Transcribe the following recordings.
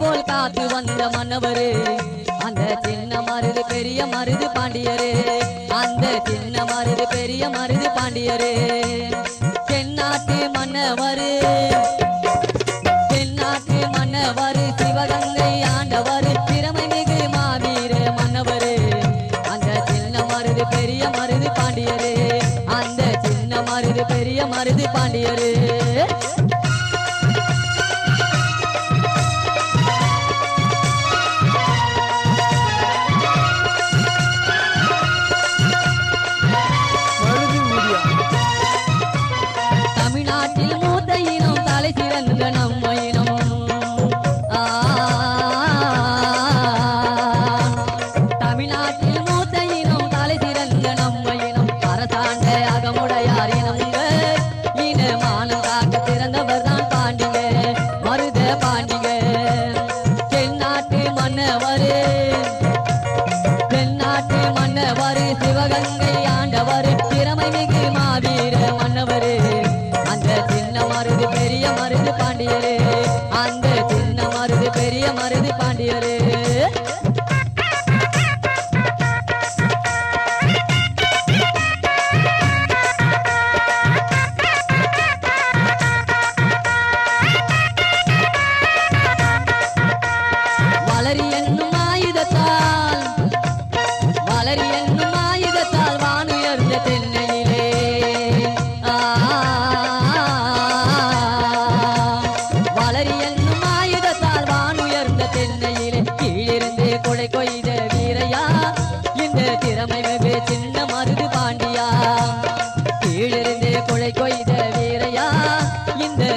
போல் காத்து வந்த மன்னவரு அந்த சின்ன மருது பெரிய மருது பாண்டியரு அந்த சின்ன மருது பெரிய மருது பாண்டியரு. தென்னாட்டு மன்னவரு தென்னாட்டு மன்னவர் சிவகங்கை ஆண்டவர் திறமை மிகு மாவீர மன்னவர். அந்த சின்ன மருது பெரிய மருது பாண்டியரு அந்த சின்ன மருது பெரிய மருது பாண்டியரு. சிவகங்கை திறமை மிகு மாவீர.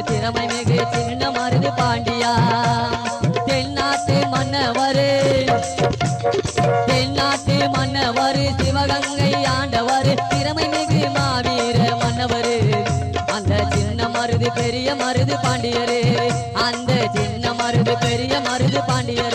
திறமை மிகு சின்ன மருது பாண்டியா. தென்னாட்டு மன்னவரே. தென்னாட்டு மன்னவர் சிவகங்கை ஆண்டவர். திறமை மிகு மாவீர மன்னவர். அந்த சின்ன மருது பெரிய மருது பாண்டியரு. அந்த சின்ன மருது பெரிய மருது பாண்டியர்.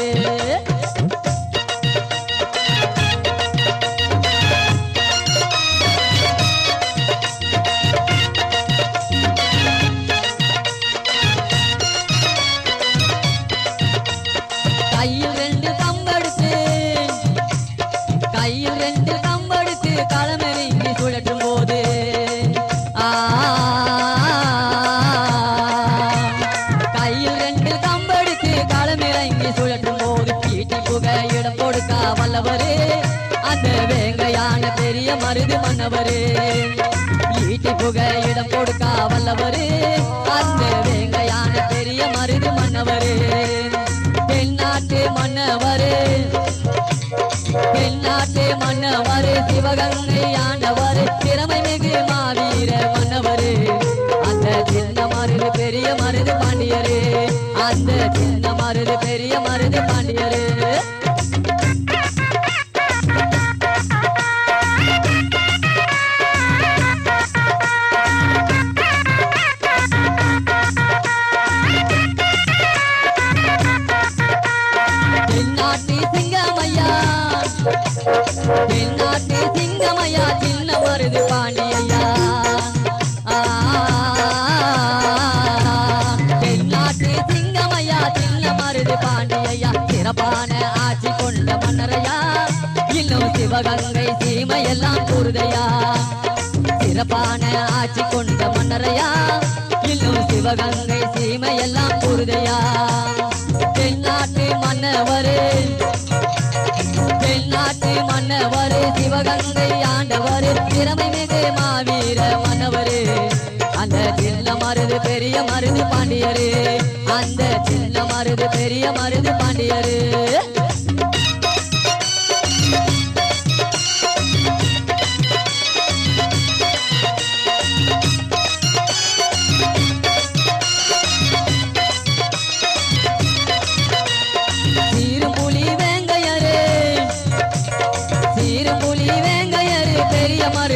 வல்லவரு. அந்த வேங்கையான பெரிய மருது மன்னவரு. ஈட்டி புகை இடம் கொடுக்க வல்லவரு. அந்த வேங்கையான பெரிய மருது மன்னவரு. தென்னாட்டு மன்னவரு. மன்னவர் சிங்கமையா சின்ன மருது பாண்டியையா? ஆ, தென்னாட்டு சிங்கமையா சின்ன மருது பாண்டியையா? சிறப்பான ஆட்சி கொண்ட மன்னரையா? இன்னும் சிவகங்கை சீமையெல்லாம் கூறுதையா சிறப்பான ஆட்சி கொண்ட மன்னரையா? இன்னும் சிவகங்கை சீமையெல்லாம் கூறுதையா சிவகங்கை ஆண்டவர் திறமை மிகு மாவீர மன்னவரே. அந்த சின்ன மருது பெரிய மருது பாண்டியரே. அந்த சின்ன மருது பெரிய மருது பாண்டியரே.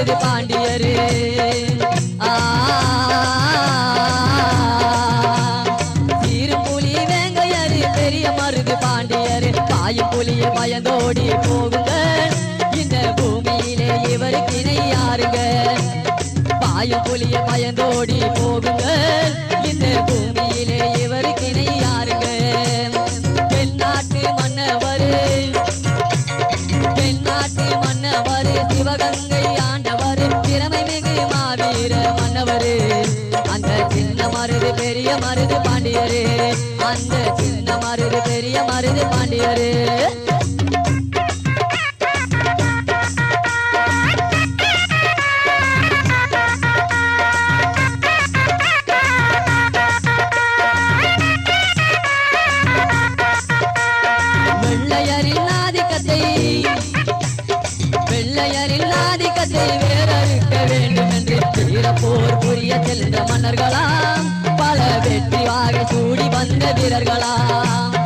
பெரிய மருது பாண்டியரு. ஆ, சீரும்புலி வேங்கையரு பெரிய மருது பாண்டியரு. பாயும் புலிய பயந்தோடி போகுங்க. இந்த பூமியிலே இவருக்கு இணை யாருங்க? பாயும் புலிய பயந்தோடி போகுங்க. பெரிய மருது பாண்டியரே. அந்த சின்ன மருது பெரிய மருது பாண்டியரே. வெள்ளையரின் ஆதிக்கத்தை வெள்ளையரின் ஆதிக்கத்தை வேறறுக்க வேண்டும் என்று வீரப்போர் புரிய சென்ற மன்னர்களாம். பல வெற்றி வாகை சூடி வந்த வீரர்களாம்.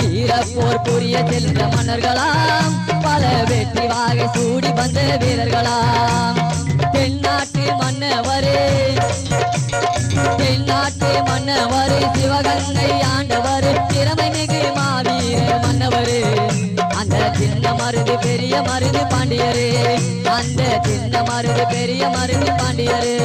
வீரப்போர் புரிய சென்ற மன்னர்களாம். பல வெற்றி வாகை சூடி வந்த வீரர்களாம். தென்னாட்டு மன்னவரே தென்னாட்டு மன்னவரே சிவகங்கை ஆண்டவர் திறமை மிகு மாவீர மன்னவரே. அந்த சின்ன மருது பெரிய மருது பாண்டியரே அந்த சின்ன மருது பெரிய மருது பாண்டியரே.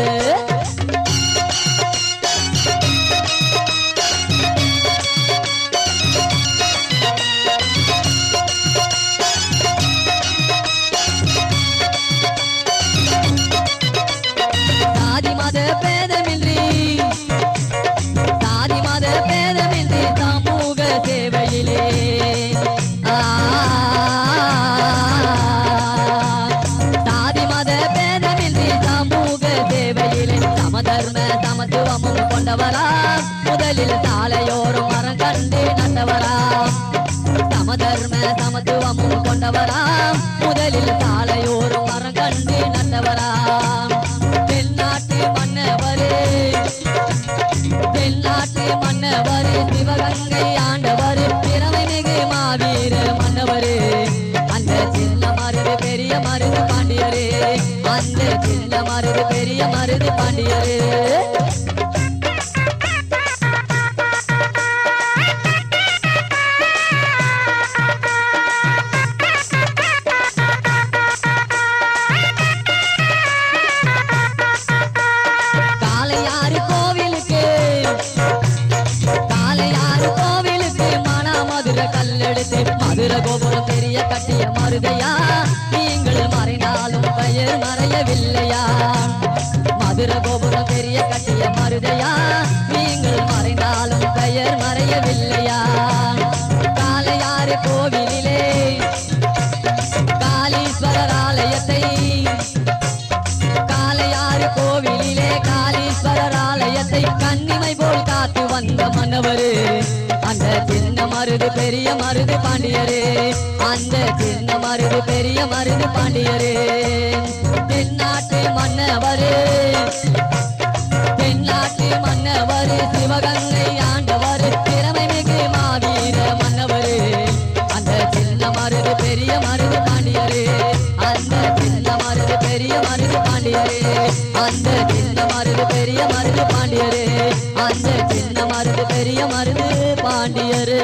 பேதமின்றி. சாதி மத பேதமின்றி சமூக சேவையிலே சாதி மத பேதமின்றி சமூக சேவையிலே சமதர்ம சமத்துவமும் கொண்டவரா முதலில் சாலையோரும் மரம் கண்டு நட்டவரா சமதர்ம சமத்துவமும் கொண்டவரா முதலில் சாலையோரும் மரம் கண்டு நட்டவரா பாண்டியரே காளையாறு மதுர கோபுரம் பெரிய கட்டிய மருதையா? மதுர கோபுரம் பெரிய கட்டிய மருதையா? நீங்கள் மறைந்தாலும் பெயர் மறையவில்லையா? காலையாறு கோவிலிலே காளீஸ்வரர் ஆலயத்தை காலையாறு கோவிலிலே காளீஸ்வரர் ஆலயத்தை கண்ணிமை போல் காத்து வந்த மன்னவரு. அந்த சின்ன மருது பெரிய மருது பாண்டியரே. அந்த சின்ன மருது பெரிய மருது பாண்டியரே. தென்னாட்டு மன்னவரே. தென்னாட்டு மன்னவர் சிவகங்கை ஆண்டவர். திறமை மிகு மாவீர மன்னவரு. அந்த சின்ன மருது பெரிய மருது பாண்டியரே. அந்த சின்ன மருது பெரிய மருது பாண்டியரே. அந்த சின்ன மருது பெரிய மருது பாண்டியரே. அந்த சின்ன பெரிய மருது பாண்டியரு.